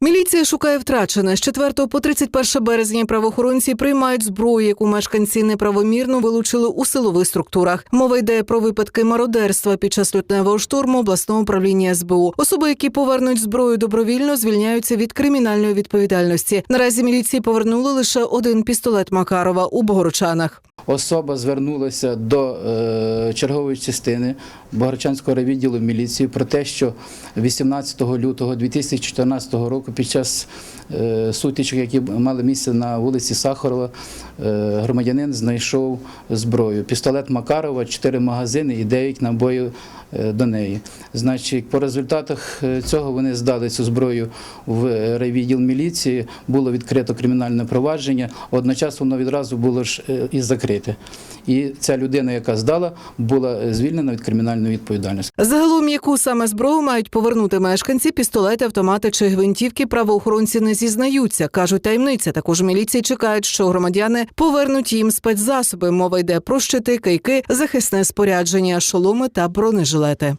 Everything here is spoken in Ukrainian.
Міліція шукає втрачене. З 4 по 31 березня правоохоронці приймають зброю, яку мешканці неправомірно вилучили у силових структурах. Мова йде про випадки мародерства під час лютневого штурму обласного управління СБУ. Особи, які повернуть зброю добровільно, звільняються від кримінальної відповідальності. Наразі міліції повернули лише один пістолет Макарова у Богородчанах. Особа звернулася до е, чергової частини Богородчанського райвідділу міліції про те, що 18 лютого 2014 року під час е, сутичок, які мали місце на вулиці Сахарова, е, громадянин знайшов зброю. Пістолет Макарова, 4 магазини і 9 набоїв е, до неї. Значить, по результатах цього вони здали цю зброю в райвідділ міліції, було відкрито кримінальне провадження, одночасно воно відразу було ж і закрите. І ця людина, яка здала, була звільнена від кримінальної відповідальності. Загалом, яку саме зброю мають повернути мешканці, пістолети, автомати чи гвинтівки, правоохоронці не зізнаються. кажуть, таємниця. Також міліції чекають, що громадяни повернуть їм спецзасоби. Мова йде про щити, кайки, захисне спорядження, шоломи та бронежилети.